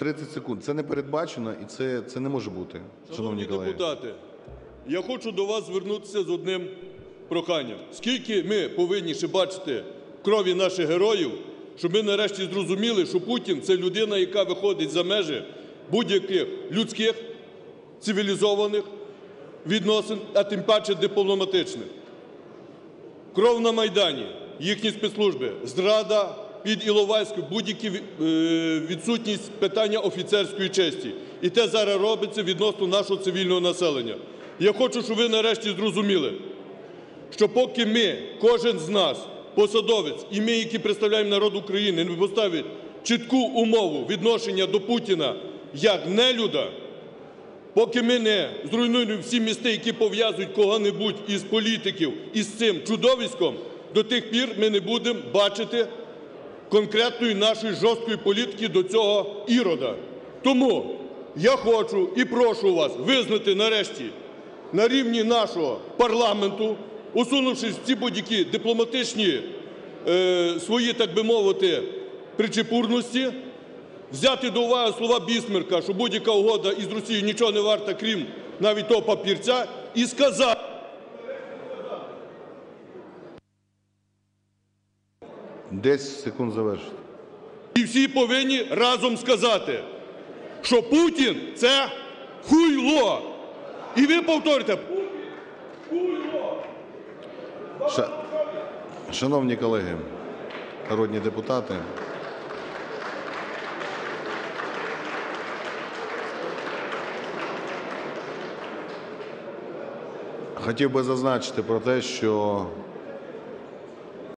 30 секунд. Це не передбачено і це, це не може бути, шановні Шановні колеги. депутати, я хочу до вас звернутися з одним проханням. Скільки ми повинні ще бачити крові наших героїв, щоб ми нарешті зрозуміли, що Путін це людина, яка виходить за межі будь-яких людських, цивілізованих відносин, а тим паче дипломатичних. Кров на Майдані, їхні спецслужби, зрада під Іловайськом, будь-які е, відсутність питання офіцерської честі. І те зараз робиться відносно нашого цивільного населення. Я хочу, щоб ви нарешті зрозуміли, що поки ми, кожен з нас, посадовець, і ми, які представляємо народ України, не поставить чітку умову відношення до Путіна як нелюда, Поки ми не зруйнуємо всі місти, які пов'язують кого-небудь із політиків із цим чудовиськом, до тих пір ми не будемо бачити конкретної нашої жорсткої політики до цього ірода. Тому я хочу і прошу вас визнати нарешті на рівні нашого парламенту, усунувши ці будь-які дипломатичні е, свої, так би мовити, причепурності, взяти до уваги слова Бісмерка, що будь-яка угода із Росією нічого не варта, крім навіть того папірця, і сказати, 10 секунд завершити. і всі повинні разом сказати, що Путін це хуйло. І ви повторите. Ша- Шановні колеги, народні депутати, хотів би зазначити про те, що